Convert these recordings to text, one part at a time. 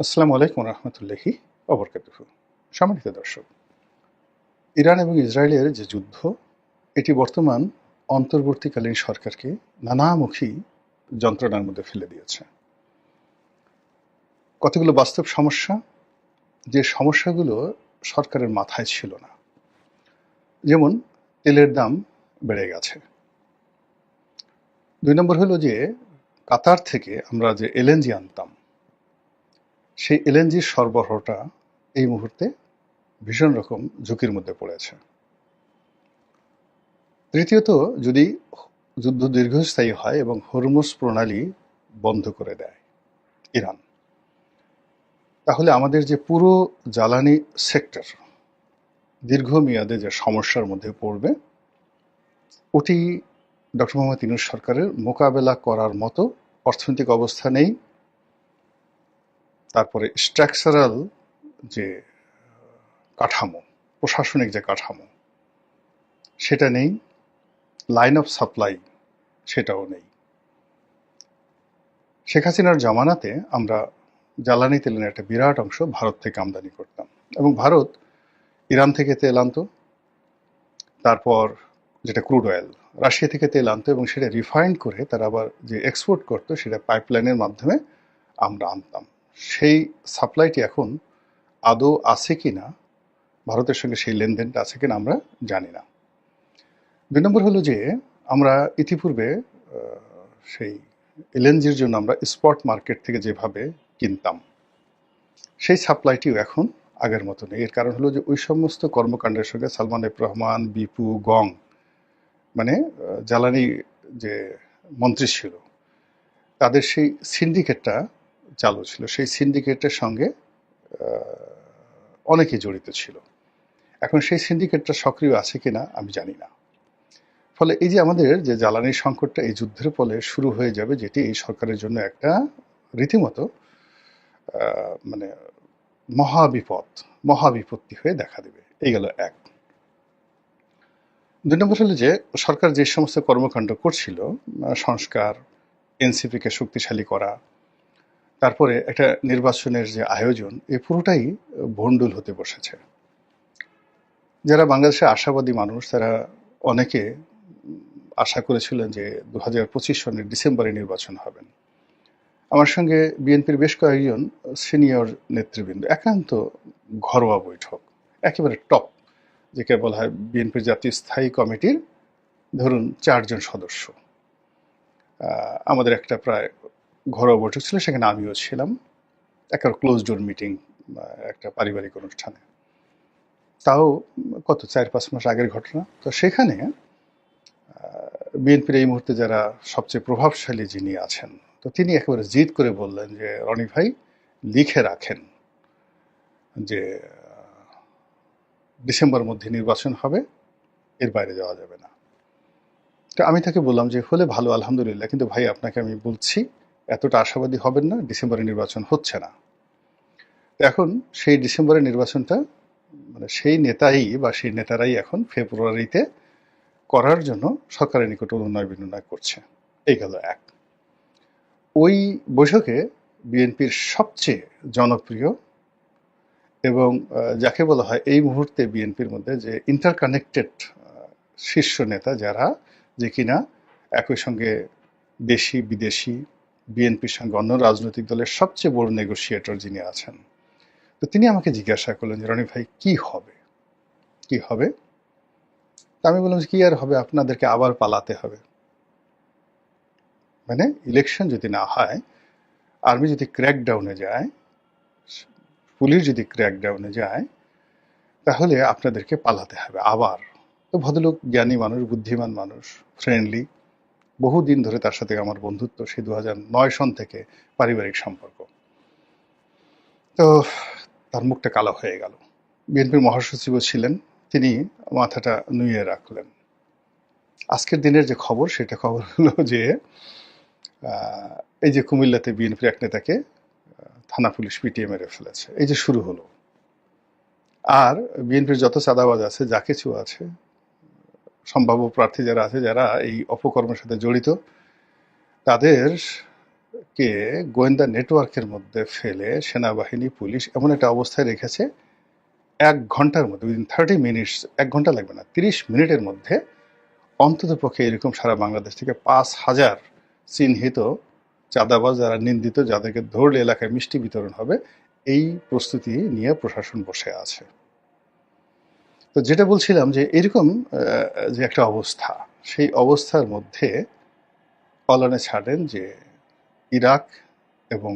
আসসালামু আলাইকুম রহমতুল্লাহি অবরকাতুহ সম্মানিত দর্শক, ইরান এবং ইসরায়েলের যে যুদ্ধ, এটি বর্তমান অন্তর্বর্তীকালীন সরকারকে নানামুখী যন্ত্রণার মধ্যে ফেলে দিয়েছে। কতগুলো বাস্তব সমস্যা? যে সমস্যাগুলো সরকারের মাথায় ছিল না। যেমন, তেলের দাম বেড়ে গেছে। দুই নম্বর হলো যে, কাতার থেকে আমরা যে এলএনজি আনতাম সেই এলএনজির সরবরাহটা এই মুহূর্তে ভীষণ রকম ঝুঁকির মধ্যে পড়েছে। তৃতীয়ত, যদি যুদ্ধ দীর্ঘস্থায়ী হয় এবং হরমুজ প্রণালী বন্ধ করে দেয় ইরান, তাহলে আমাদের যে পুরো জ্বালানি সেক্টর দীর্ঘমেয়াদে যে সমস্যার মধ্যে পড়বে, ওটি ডক্টর মোহাম্মদ ইনুস সরকারের মোকাবেলা করার মতো অর্থনৈতিক অবস্থা নেই। তারপরে স্ট্রাকচারাল যে কাঠামো, প্রশাসনিক যে কাঠামো, সেটা নেই লাইন অফ সাপ্লাই সেটাও নেই। শেখ হাসিনার জামানাতে আমরা জ্বালানি তেলের একটা বিরাট অংশ ভারত থেকে আমদানি করতাম এবং ভারত ইরান থেকে তেল আনতো, তারপর যেটা ক্রুড অয়েল রাশিয়া থেকে তেল আনতো এবং সেটা রিফাইন্ড করে তারা আবার যে এক্সপোর্ট করতো সেটা পাইপলাইনের মাধ্যমে আমরা আনতাম। সেই সাপ্লাইটি এখন আদৌ আছে কি না ভারতের সঙ্গে সেই লেনদেনটা আছে কিনা আমরা জানি না। দুই নম্বর হলো যে, আমরা ইতিপূর্বে সেই এলএনজির জন্য আমরা স্পট মার্কেট থেকে যেভাবে কিনতাম, সেই সাপ্লাইটিও এখন আগের মতো নেই। এর কারণ হলো যে, ওই সমস্ত কর্মকাণ্ডের সঙ্গে সালমান এফ রহমান, বিপু, গং মানে জ্বালানি যে মন্ত্রী ছিল, তাদের সেই সিন্ডিকেটটা চালু ছিল। সেই সিন্ডিকেটের সঙ্গে অনেকে জড়িত ছিল। এখন সেই সিন্ডিকেটটা সক্রিয় আছে কিনা আমি জানি না। ফলে এই যে আমাদের যে জ্বালানির সংকটটা, এই যুদ্ধের ফলে শুরু হয়ে যাবে যেটি এই সরকারের জন্য একটা রীতিমতো মানে মহাবিপদ, মহাবিপত্তি হয়ে দেখা দেবে। এই গেল এক। দুই নম্বর হলো যে, সরকার যে সমস্ত কর্মকাণ্ড করছিল সংস্কার, এনসিপিকে শক্তিশালী করা তারপরে একটা নির্বাচনের যে আয়োজন, এ পুরোটাই ভণ্ডুল হতে বসেছে। যারা বাংলাদেশের আশাবাদী মানুষ, তারা অনেকে আশা করেছিলেন যে দু হাজার পঁচিশ সনের ডিসেম্বরে নির্বাচন হবেন। আমার সঙ্গে বিএনপির বেশ কয়েকজন সিনিয়র নেতৃবৃন্দ, একান্ত ঘরোয়া বৈঠক, একেবারে টপ, যেকে বলা হয় বিএনপির জাতীয় স্থায়ী কমিটির, ধরুন, চারজন সদস্য। আমাদের একটা প্রায় ঘরোয়া বৈঠক ছিল, সেখানে আমিও ছিলাম। একটা ক্লোজ ডোর মিটিং একটা পারিবারিক অনুষ্ঠানে। তাও কত, চার, পাঁচ মাস আগের ঘটনা। তো সেখানে বিএনপির এই মুহূর্তে যারা সবচেয়ে প্রভাবশালী যিনি আছেন, তো তিনি একেবারে জিদ করে বললেন যে, রনি ভাই, লিখে রাখেন যে, ডিসেম্বর মধ্যে নির্বাচন হবে, এর বাইরে যাওয়া যাবে না। তো আমি তাকে বললাম যে, হলে ভালো, আলহামদুলিল্লাহ। কিন্তু ভাই, আপনাকে আমি বলছি এতটা আশাবাদী হবেন না, ডিসেম্বরে নির্বাচন হচ্ছে না। এখন সেই ডিসেম্বরের নির্বাচনটা মানে সেই নেতাই বা সেই নেতারাই এখন ফেব্রুয়ারিতে করার জন্য সরকারের নিকট অনুনয় বিনয় করছে। এই গেল এক। ওই বৈঠকে বিএনপির সবচেয়ে জনপ্রিয় এবং যাকে বলা হয় এই মুহূর্তে বিএনপির মধ্যে যে ইন্টারকানেক্টেড শীর্ষ নেতা যারা, যে কিনা একই সঙ্গে দেশি বিদেশি বিএনপির সঙ্গে অন্য রাজনৈতিক দলের সবচেয়ে বড় নেগোসিয়েটর যিনি আছেন তো তিনি আমাকে জিজ্ঞাসা করলেন যে রনি ভাই কি হবে? কি হবে? তা আমি বললাম যে, কি আর হবে? আপনাদেরকে আবার পালাতে হবে। মানে ইলেকশন যদি না হয় আর্মি যদি ক্র্যাকডাউনে যায় পুলিশ যদি ক্র্যাকডাউনে যায় তাহলে আপনাদেরকে পালাতে হবে আবার। তো ভদ্রলোক জ্ঞানী মানুষ বুদ্ধিমান মানুষ ফ্রেন্ডলি বহুদিন ধরে তার সাথে আমার বন্ধুত্ব সে দু নয় সন থেকে পারিবারিক সম্পর্ক। তো তার মুখটা কালো হয়ে গেল। বিএনপির মহাসচিবও ছিলেন, তিনি মাথাটা নুয়ে রাখলেন। আজকের দিনের যে খবর, সেটা খবর হলো যে এই যে কুমিল্লাতে বিএনপির এক নেতাকে থানা পুলিশ পিটিয়ে মেরে ফেলেছে। এই যে শুরু হলো। আর বিএনপির যত চাঁদাবাজ আছে, যা কিছু আছে সম্ভাব্য প্রার্থী যারা আছে, যারা এই অপকর্মের সাথে জড়িত তাদের কে গোয়েন্দা নেটওয়ার্কের মধ্যে ফেলে সেনাবাহিনী, পুলিশ এমন একটা অবস্থায় রেখেছে, এক ঘণ্টার মধ্যে উইদিন থার্টি মিনিটস এক ঘণ্টা লাগবে না, তিরিশ মিনিটের মধ্যে অন্তত পক্ষে এরকম সারা বাংলাদেশ থেকে পাঁচ হাজার চিহ্নিত চাঁদাবাজ যারা নিন্দিত, যাদেরকে ধরলে এলাকায় মিষ্টি বিতরণ হবে, এই প্রস্তুতি নিয়ে প্রশাসন বসে আছে। তো যেটা বলছিলাম যে এরকম যে একটা অবস্থা, সেই অবস্থার মধ্যে কলনে ছাড়েন যে ইরাক এবং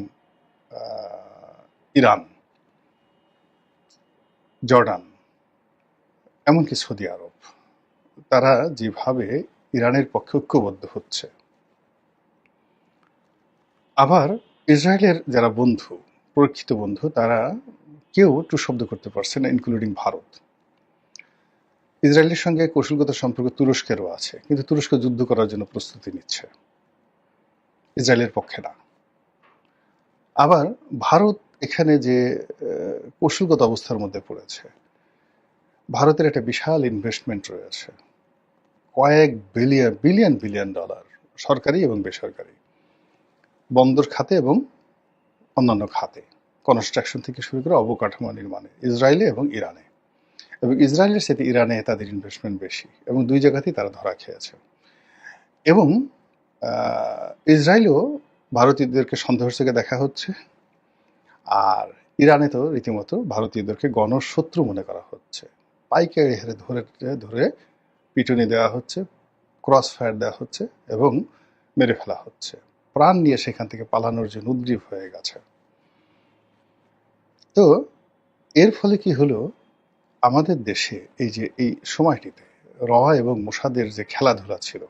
ইরান, জর্ডান, এমনকি সৌদি আরব, তারা যেভাবে ইরানের পক্ষে ঐক্যবদ্ধ হচ্ছে। আবার ইসরায়েলের যারা বন্ধু, পরীক্ষিত বন্ধু, তারা কেউ টু শব্দ করতে পারছে না ইনক্লুডিং ভারত। ইসরায়েলের সঙ্গে কৌশলগত সম্পর্ক তুরস্কেরও আছে, কিন্তু তুরস্ক যুদ্ধ করার জন্য প্রস্তুতি নিচ্ছে। ইসরায়েলের পক্ষে না। আবার ভারত এখানে যে কৌশলগত অবস্থার মধ্যে পড়েছে, ভারতের একটা বিশাল ইনভেস্টমেন্ট রয়েছে। কয়েক বিলিয়ন বিলিয়ন বিলিয়ন ডলার সরকারি এবং বেসরকারি। বন্দর খাতে এবং অন্যান্য খাতে। কনস্ট্রাকশন থেকে শুরু করে অবকাঠামো নির্মাণে, ইসরায়েলে এবং ইরানে। এবং ইসরায়েলের সাথে ইরানে তাদের ইনভেস্টমেন্ট বেশি এবং দুই জায়গাতেই তারা ধরা খেয়েছে। এবং ইসরায়েলেও ভারতীয়দেরকে সন্দেহের চোখে দেখা হচ্ছে আর ইরানে তো রীতিমতো ভারতীয়দেরকে গণশত্রু মনে করা হচ্ছে। পাইকারি হারে ধরে ধরে পিটুনি দেওয়া হচ্ছে ক্রস ফায়ার দেওয়া হচ্ছে এবং মেরে ফেলা হচ্ছে। প্রাণ নিয়ে সেখান থেকে পালানোর জন্য উদ্গ্রীব হয়ে গেছে। তো, এর ফলে কি হলো? আমাদের দেশে এই যে, এই সময়টিতে র এবং মোসাদের যে খেলাধুলা ছিল,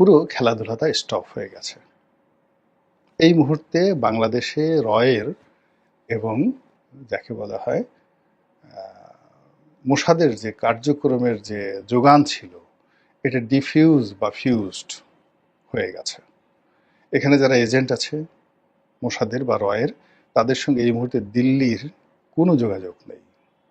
পুরো খেলাধুলাটা স্টপ হয়ে গেছে। এই মুহূর্তে বাংলাদেশে রয়ের এবং যাকে বলা হয় মোসাদের যে কার্যক্রমের যে যোগান ছিল, এটা ডিফিউজ বা ফিউজড হয়ে গেছে। এখানে যারা এজেন্ট আছে, মোসাদের বা রয়ের, তাদের সঙ্গে এই মুহূর্তে দিল্লির কোনো যোগাযোগ নেই।